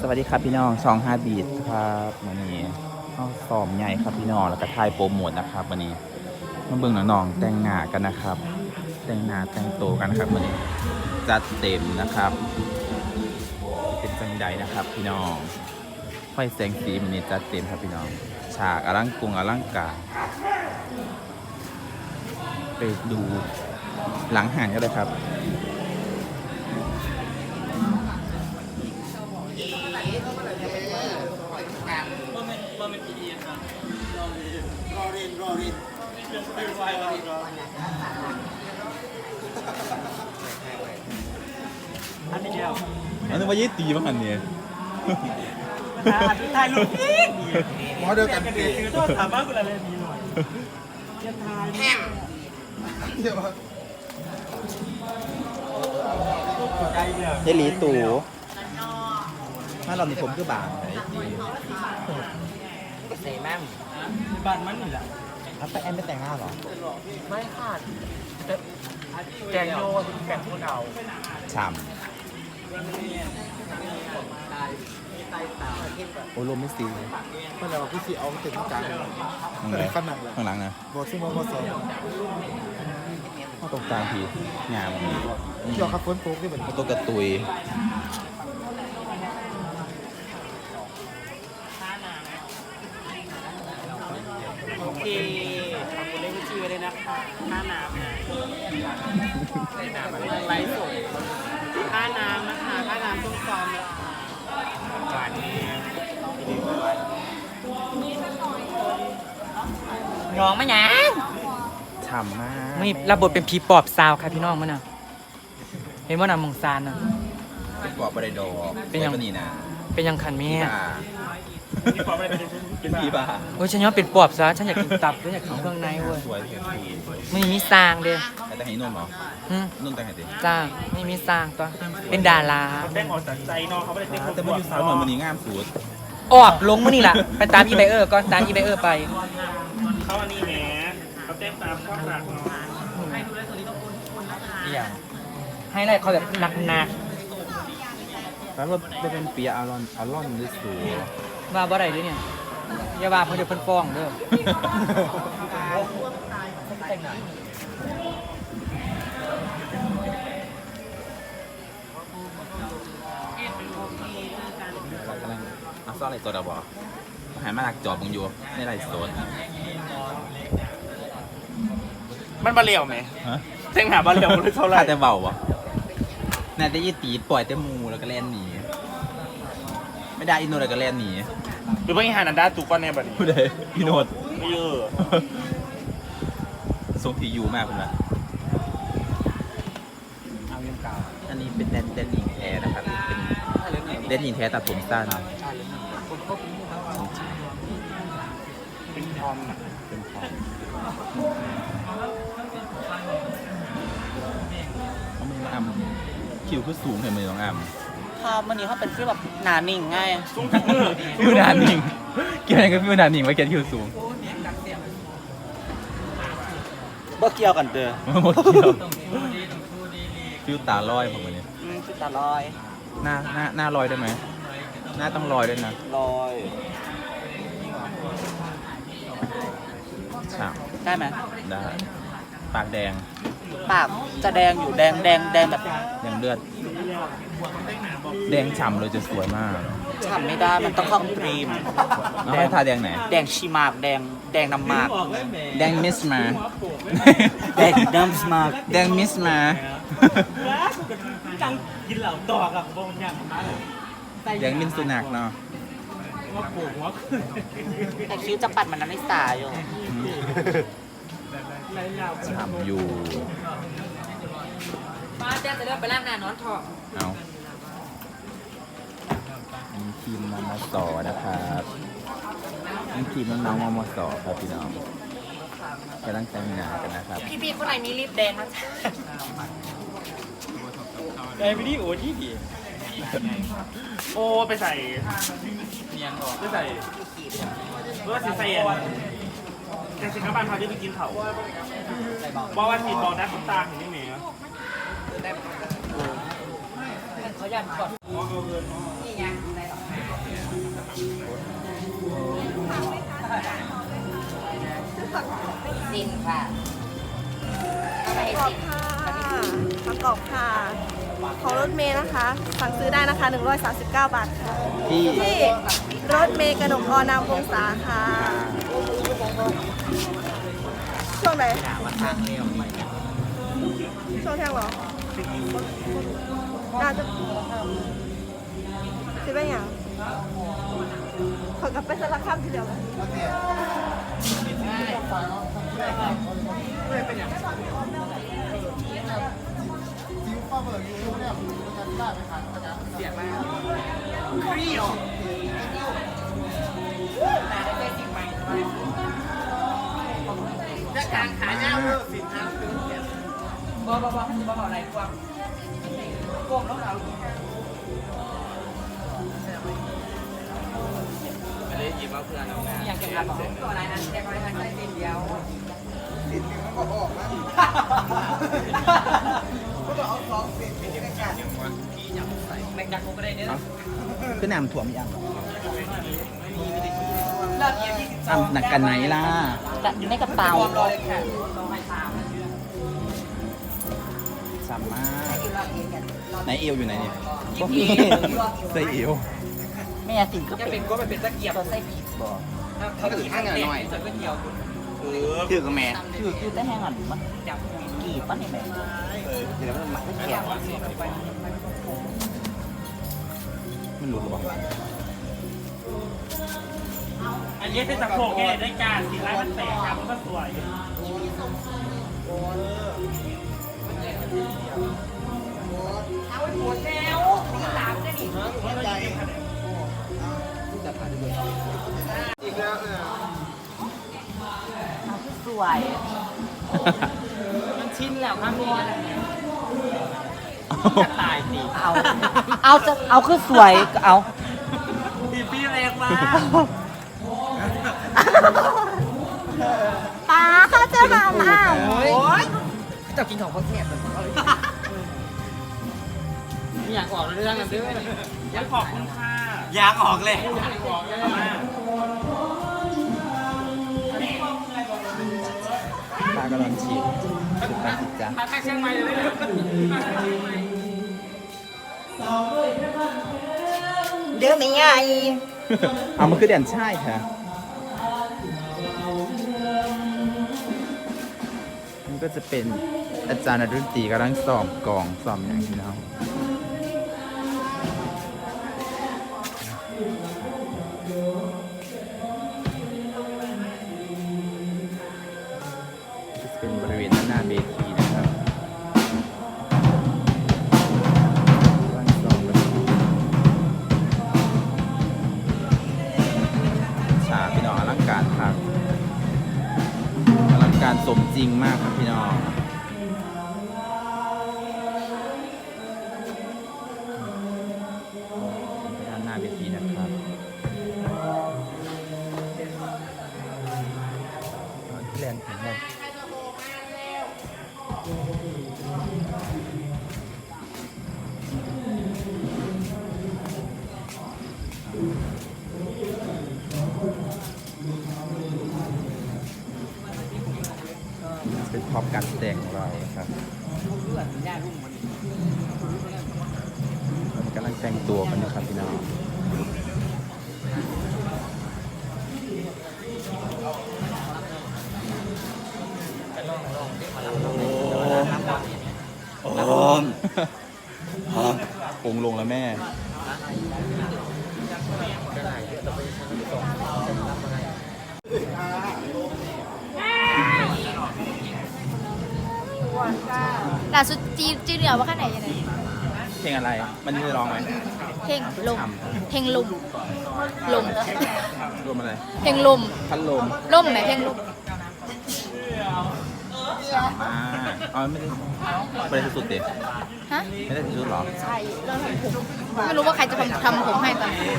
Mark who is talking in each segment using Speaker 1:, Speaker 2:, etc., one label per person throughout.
Speaker 1: สวัสดีครับพี่น้องช่องฮาบีดครับวันนี้ข้าซ้อมใหญ่ครับพี่น้องแล้วก็ถ่ายโปรโมทนะครับวันนี้มาเบิ่งน้องๆแต่งหน้ากันนะครับ แต่งหน้าแต่งตัวกันนะครับวันนี้จัดเต็มนะครับ เป็นจังใดนะครับ พี่น้องไฟแสงสีมันนี้จัดเต็มครับพี่น้อง ฉากอลังกรุงอลังการไปดูหลังห่างก็ได้ครับ
Speaker 2: อันนี้เดียว
Speaker 1: แล้วนึกว่ายี่ตีบ้างอันเนี่ย
Speaker 2: ถ่ายรูปนี่
Speaker 3: หมอเดียวกัน
Speaker 2: กัน
Speaker 3: เด็
Speaker 2: เด็กต้องถามมากกว่าอะไรนี้หน่อยจะทายแฮม
Speaker 3: เดี๋ยว
Speaker 2: ใจเนี่ย
Speaker 1: ยายหลีตู่ถ้าเรามีผมคือบางไหนตี
Speaker 2: เสแม่มบ้านมันนี่แหละ
Speaker 1: แล้วไปแอนไปแต่งหน้าหรอ
Speaker 2: ไม่ขาดแกงโยแกงพูดเอา
Speaker 1: ฉ่ำโอ้ลมไม่ซี
Speaker 3: เมื่อไหร่ว่าพี่สีเอาติดที่กลาง
Speaker 1: ข้างไหน
Speaker 3: ข้างหลังเลย
Speaker 1: ข้างหลังนะ
Speaker 3: บอกซึ่งว่าพอสอบ
Speaker 1: ข้างตรงกลางทีงามมี
Speaker 3: เกี่ยวกับฝนตกที่เหมือน
Speaker 1: ข้างตัวกระตุย
Speaker 2: โอเคขอบคุณเลขบัญชี ไว้เลยนะคะค่าน้ำนะค่าน้ำไลฟ์สดค่าน้ำนะคะค่าน้ำต้องซ้อมแล้วหวานนี้
Speaker 4: น้องมะหยัง
Speaker 1: ฉ่ำมาก
Speaker 4: มีรับบทเป็นผีปอบซาวค่ะพี่น้องมั้น่ะเห็นว่านำมงซานน่ะ
Speaker 1: เป็นกรอบบริโดอก
Speaker 4: เป็นยัง
Speaker 1: ไว้ปะนี่นะ
Speaker 4: เป็นยังคันแม่
Speaker 1: พี่บ้าเป็น พี่บ้า
Speaker 4: โอ้ยฉันย้อนเป็นปอบซะฉันอยากกินตับด้วยอยากกินเครื่องในเว้ย
Speaker 1: สวยเสียที
Speaker 4: ไม่มีซางเด้อ
Speaker 1: แต่แต่งให้นุ่นเหรอ
Speaker 4: หึ
Speaker 1: นุ่นแต่งให้ดิ
Speaker 4: จ้าไม่มีซางตัวเป็นดารา
Speaker 2: แป้งออกจากใจน้องเขาไม่ได้เต้น
Speaker 1: แต่มันอยู่สาวหน่อยมันนี้งามสุด
Speaker 4: ออกลงมื้อนี่ล่ะไปตามอีไบเออร์ก่อนตามอีไบเออร์ไป
Speaker 2: เขาอันนี้แหมเขาเต้นตามความรักเนาะ
Speaker 4: อย่างให้ไล่เขาแบบหนัก
Speaker 1: แล้วเราเป็นเปียอารอนอารอนหรือสู
Speaker 4: ๆว่าบ่ได้เด้วยเนี่ย อย่าว่าเพิ่นเดี๋ยวเพิ่นฟ้องเด้อ
Speaker 1: เรากำลังเอาซ่อนอะไรตัวเราบอกหายมาหลักจอบมึงอยู่ในไรโซน
Speaker 2: มันบาเลียวไหมเต้นหาบาเลียวมันเท่าไหร่
Speaker 1: ข้าแต่เบาอะน่าจะยี่ตีปล่อยแต่มูแล้วก็แล่นหนี ไม่ได้อินโนแล้วก็แล่นหนี
Speaker 2: หรือว่าอีหานันดาตุกก้อนแน่บัดนี้
Speaker 1: ผู้ใดอินโนด
Speaker 2: ไม่เยอะ
Speaker 1: ทรงทียูมากคุณนะ
Speaker 4: เอายังเก่า
Speaker 1: อันนี้เป็นแดนแดนหญิงแท้นะครับเป็นแดนหญิงแท้ตัดผมสั้น
Speaker 2: เป็นทอมน่ะ
Speaker 1: เป็นพอเอามือมาอำคิวคือสูงเห็นมือน้องอำ
Speaker 4: ภาพวันนี้เขาเป็นฟีลแบบหนานิ่งง่าย
Speaker 2: ซุ้มทุกมือ
Speaker 1: ฟิวนาหนิงเกี่ยวอะไรกับฟิวนาหนิงว่าแกคิวสูง
Speaker 2: บ่เกี่ยวกันเด้อ
Speaker 1: หมดเกี่ยวฟิวตาลอยผมวันนี้
Speaker 4: อืมคือตาลอย
Speaker 1: หน้าหน้าหน้าลอยได้ไหมหน้าต้องลอยด้วยนะ
Speaker 2: ลอย
Speaker 1: ฉ่
Speaker 4: ได้ไหมำ
Speaker 1: ได้ปากแดง
Speaker 4: ปากจะแดงอยู่แดงแดงแดงแบบ
Speaker 1: ยังเลือด แดงฉ่ำเลยจะสวยมาก
Speaker 4: ฉ่ำไม่ได้มันต้องเข้าครีม
Speaker 1: แล้วให้ทาแดงไหน
Speaker 4: แดงชีมากแดงแดงน้ำมาก
Speaker 1: แดงมิสมา
Speaker 4: แดงน้ำมาก
Speaker 1: แดงมิสมา
Speaker 2: จังกินเหล่าต่อกับวงอย่าง
Speaker 1: แดงมินสุนักเนาะ
Speaker 2: ว่าปวดหัวขึ้น
Speaker 4: แต่คิ้วจะปัดมันนั้นไม่สายอยู่
Speaker 2: ไรยาว
Speaker 1: ฉ่ำอยู่
Speaker 4: ป้าแจ้งจะเลือกไปล่างหน้านอนทอ
Speaker 1: เอาอันนี้ทีมมมสนะครับนี่ทีมน้องๆมมสครับพี่น้องกำลังแต่งงานกันนะครับ
Speaker 4: พี่ๆคนไหนมีลิปแดงนะจ๊ะ
Speaker 2: ในวิดีโอที่ดีโอ้ไปใส่เนียนออกไปใส่เพื่อสิใส่อันแกสิครับบ้านพาที่ไปกินเขาบอกว่าสีบอกนักตาเห็นไหม
Speaker 4: เขาญาตก่อน
Speaker 5: สินค่ะอะไร
Speaker 6: ประกอบค่ะประกอบค่ะ ของรถเมย์นะคะ สั่งซื้อได้นะคะ 139 บาทค่ะ
Speaker 1: ที่
Speaker 6: ที่รถเมย์กระหนกออนามวงศาค่ะ ช่วงไหนช่วงเที่ยงเหรอ น่าจะสิเป็นอย่างขอกลับไปสารคามทีเดียวกัน
Speaker 3: ซิวฟ้าเบอร์ยูเนี่ยมันจะได้ไปขายประจำเสียมาก
Speaker 2: จะกางขายาวเลยสินค้า
Speaker 4: บอบอบอให้บอ ได้
Speaker 2: หยิบมาเพื่อนเอางาน
Speaker 4: อยากจะบอกตัวอะไรนะแค่อะไรนะใช้สินเดียว
Speaker 3: สินมันก็ออกนะก็ต้องเอาสองสินเป็นยังไงกัน
Speaker 4: แม็กดักโกก็ได้เนี่ย
Speaker 1: คือน้ำถ่วมยัง
Speaker 4: เลิกเยี่ยมยี่สิบ
Speaker 1: อ่ำหนักกันไหนล่ะ
Speaker 5: อยู่ในกระเป๋าร
Speaker 4: วมรอเลยค่ะต้องให้ตาม
Speaker 1: สามารถไหนเอวอยู่ไหนเนี่ยพวกนี้ใส่เอว
Speaker 5: แม่สินก็
Speaker 4: จะ
Speaker 5: เป็
Speaker 4: เป็นนก็ไม่เป็นตะเกียบ
Speaker 5: ตัวไส้ปีก
Speaker 1: บอก
Speaker 4: ถ้าถือข้างหน่อยจะก็เกี่ยว
Speaker 1: ถือกับแม่
Speaker 5: คือคือแต่แห้งอ่อนมัน
Speaker 4: จับ
Speaker 5: กี่ปั้นนี่แม่
Speaker 1: เออถือแล้วมันหมัก
Speaker 5: แข็ง
Speaker 1: มันรู้หรือเปล่า
Speaker 2: อันนี้เป็นตะโพกแกได้การสีร้ายมันแตกครับมันก็สวย
Speaker 3: อี กแล้วเนี่ย
Speaker 5: สวย
Speaker 4: มันชินแล้วครับพี่จะตายสิ
Speaker 5: เอา เอาจะเอาคือสวยก็เอา
Speaker 2: พี่พี่แรงมาก
Speaker 6: ป้าเขาจะทำอ้าว
Speaker 4: โอ้ยเจ้ากินของเขาแซ่บไม่อยากออกเรื่องกันด้วย
Speaker 2: อยากขอบคุณค่ะ
Speaker 4: อ ยากออกเลย
Speaker 1: ตากำลังฉีดสุดตาสิจ้ะ
Speaker 2: มาแค่เชียงใหม่เลย
Speaker 5: เดือไม่ใหญ่
Speaker 1: เอามันคือแดนใช่ค่ะมันก็จะเป็นอาจารย์ดนตรีกำลังสอบกล่องสอบอย่างนี้เนาะจะ แลนด์ถึงเลยเป็นพร็อพการแสดงของเราครับกำลังแต่งตัวกันนะครับพี่น้อง โอ้โหฮะปรุงลงแล้วแม่
Speaker 7: ล่าสุดจีจีเหนือว่าขนาดไหนยังไง
Speaker 1: เพลงอะไร มันจะร้องไหม
Speaker 7: เพลงลม
Speaker 1: ท
Speaker 7: เพลงลมลม
Speaker 1: รวมอะไร
Speaker 7: เพลงลม
Speaker 1: พัดลม
Speaker 7: ลมไหมเพลงลม
Speaker 1: สามารถอ๋อไม่ได้ไม่ได้สุดๆเด็
Speaker 7: ฮะ
Speaker 1: ไม่ได้สุดๆหรอ
Speaker 7: ใช่เราทำผมไม่รู้ว่าใครจะทำทำผมให้ตอนนี้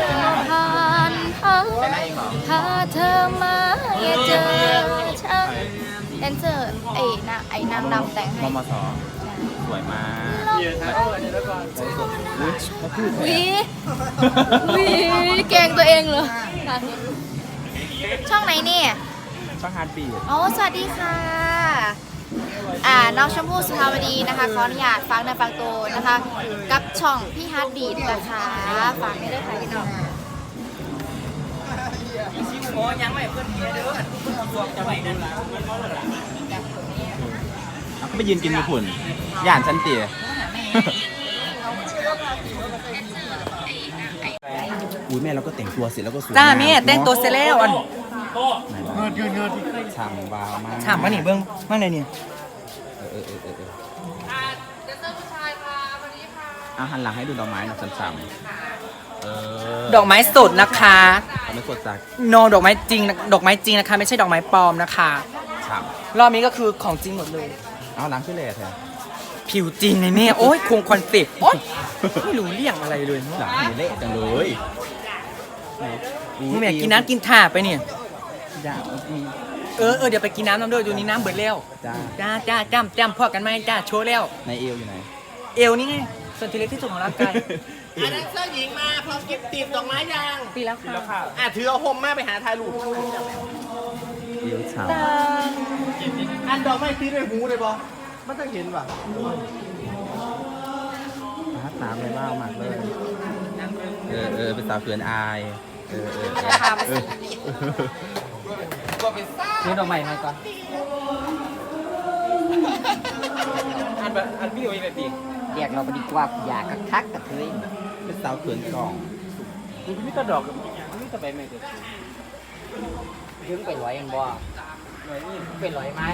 Speaker 7: จะผ่านพ้นถ้าเธอมาอย่าเจอฉันแดนเซอร์ไอ้นางไอ้นางนำแต่ง
Speaker 1: ม
Speaker 7: ให้
Speaker 1: มส
Speaker 7: ใช่
Speaker 1: สวยมาก
Speaker 7: วิวิเก่งตัวเองเหรอ ช่องไหนเนี่ย
Speaker 1: ช่างฮาร์ดบีด
Speaker 7: อ๋อสวัสดีค่ะ อ่า น้องชมพู่สุภาวดีนะคะ ขออนุญาตฟังในฟังตัวนะคะ กับช่องพี่ฮาร์ดดีดนะคะฝากได้เลยค่ะพี่น้อง
Speaker 1: เอาก็ไปยืนกินญี่ปุ่นย่านชั้นเตี๋ย อุ้ยแม่เราก็แต่งตัวเสร็จแล้วก็สวย
Speaker 4: จ้าแม่แต่งตัวเสร็จแล้วอัน
Speaker 1: เงินเงินเงินฉ่ำวาวมาก
Speaker 4: ถามว่านี่เบิ้งมั่งเลยเนี่ย
Speaker 1: เออเออเออเออเออเอาหันหลังให้ดูดอกไม้หน่อยซ้ำๆเออ
Speaker 4: ดอกไม้สดนะคะ
Speaker 1: เอาไม่กดจาก
Speaker 4: โนดอกไม้จริงนะดอกไม้จริงนะคะ ไม่ใช่ดอกไม้ปลอมนะคะ
Speaker 1: ฉ่
Speaker 4: รอบนี้ก็คือของจริงหมดเลยำ
Speaker 1: เอาหลังขึ้นเลยแทน
Speaker 4: ผิวจริงไงแม่โอ้ยคงคอนเซ็ปต์โอ๊ยไม่รู้เรื่องอะไรเลย
Speaker 1: หลังนี่เละจังเลย
Speaker 4: มึงอยากกินน้ำกินถ่าไปเนี่ย
Speaker 1: อยาก
Speaker 4: เออเออเดี๋ยวไปกินน้ำน้ำด้วยดูนี่น้ำเบิดแล้ว
Speaker 1: จ้า
Speaker 4: จ้าจ้าจ้ำจ้ำพอกันไหมจ้าโชว์แล้ว
Speaker 1: ในเอวอยู่ไหน
Speaker 4: เอวนี่ไงส่วนที่เล็กที่สุดของร่างกาย
Speaker 2: อันนั้นเสื้อหญิงมาพร้อมกิฟต์ติดดอกไม้ยัง
Speaker 4: ปีแล้วค่ะ
Speaker 2: อะถือเอาโฮมมาไปหาถ่ายรูป
Speaker 1: เอวฉ่
Speaker 2: อันดอกไม้ตีด้วยหูเลยบอ มันต้องเห็นป่ะำ
Speaker 1: พัดน้ำเลยบ้ามากเลย เออเออเป็นสาวเขินอาย เออเออเออ
Speaker 4: ซื้อดอกใหม่มาก่อน อันแบบอันพี่โอ้ยแบบปี
Speaker 5: เรียกเราไปดีกว่าอยากคักๆกับเธอ
Speaker 1: เป็นสาวเขินกล่อง
Speaker 2: คุณพี่ตะดอกกับพี่ตะใบไม้เด็ด
Speaker 5: ถึงไปร้อยเองบ่เป็นร้อยไม้